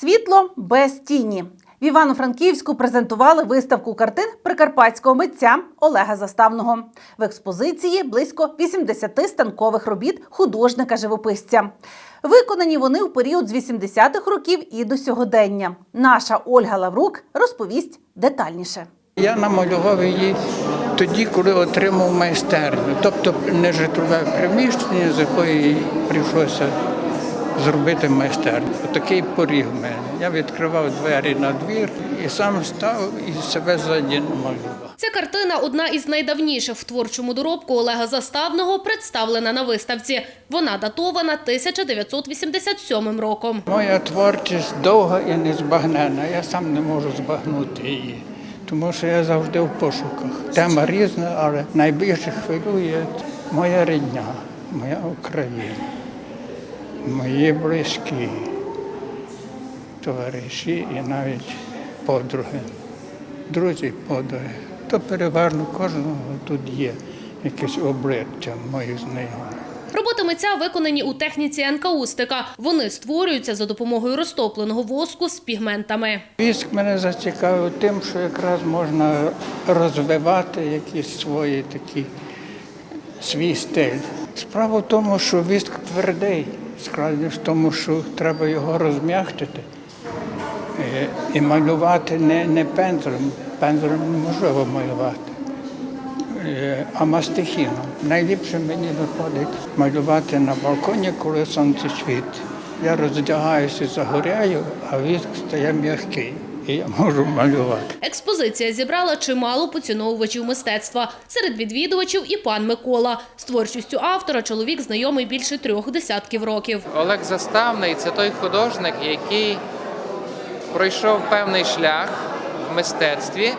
Світло без тіні. В Івано-Франківську презентували виставку картин прикарпатського митця Олега Заставного. В експозиції близько 80 станкових робіт художника-живописця. Виконані вони в період з 80-х років і до сьогодення. Наша Ольга Лаврук розповість детальніше. Я намалював її тоді, коли отримав майстерню, тобто не житлове приміщення, з якої прийшлося зробити майстерню. Такий поріг в мене. Я відкривав двері на двір і сам став і себе ззаді. Ця картина одна із найдавніших в творчому доробку Олега Заставного, представлена на виставці. Вона датована 1987 роком. Моя творчість довга і незбагнена. Я сам не можу збагнути її, тому що я завжди в пошуках. Тема різна, але найбільше хвилює моя рідня, моя Україна, мої близькі, товариші і навіть подруги, друзі, подруги. То переважно кожного тут є якесь обличчя моїх знайомих. Роботи митця виконані у техніці енкаустика. Вони створюються за допомогою розтопленого воску з пігментами. Віск мене зацікавив тим, що якраз можна розвивати якісь свої такі свій стиль. Справа в тому, що віск твердий, складність в тому, що треба його розм'яхтити Е, і малювати не, не пензлем. Пензлем неможливо малювати, е, а мастихіном. Найліпше мені виходить малювати на балконі, коли сонце світить. Я роздягаюся, загоряю, а віск стає м'який, і я можу малювати. Експозиція зібрала чимало поціновувачів мистецтва. Серед відвідувачів і пан Микола. З творчістю автора чоловік знайомий більше трьох десятків років. Олег Заставний це той художник, який пройшов певний шлях в мистецтві,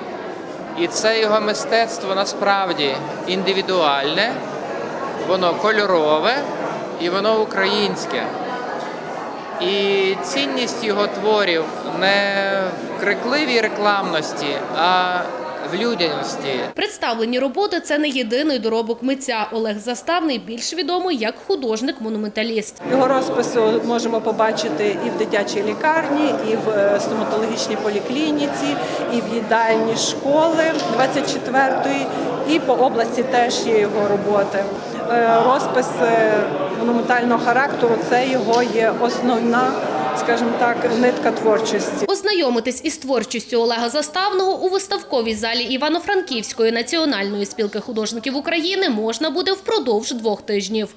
і це його мистецтво насправді індивідуальне, воно кольорове і воно українське. І цінність його творів не в крикливій рекламності, а в людяності. Представлені роботи це не єдиний доробок митця. Олег Заставний більш відомий як художник-монументаліст. Його розпису можемо побачити і в дитячій лікарні, і в е, стоматологічній поліклініці, і в їдальні школи 24-ї, і по області теж є його роботи. Е, Розпис е, монументального характеру це його є основна, скажімо так, нитка творчості. Ознайомитись із творчістю Олега Заставного у виставковій залі Івано-Франківської національної спілки художників України можна буде впродовж двох тижнів.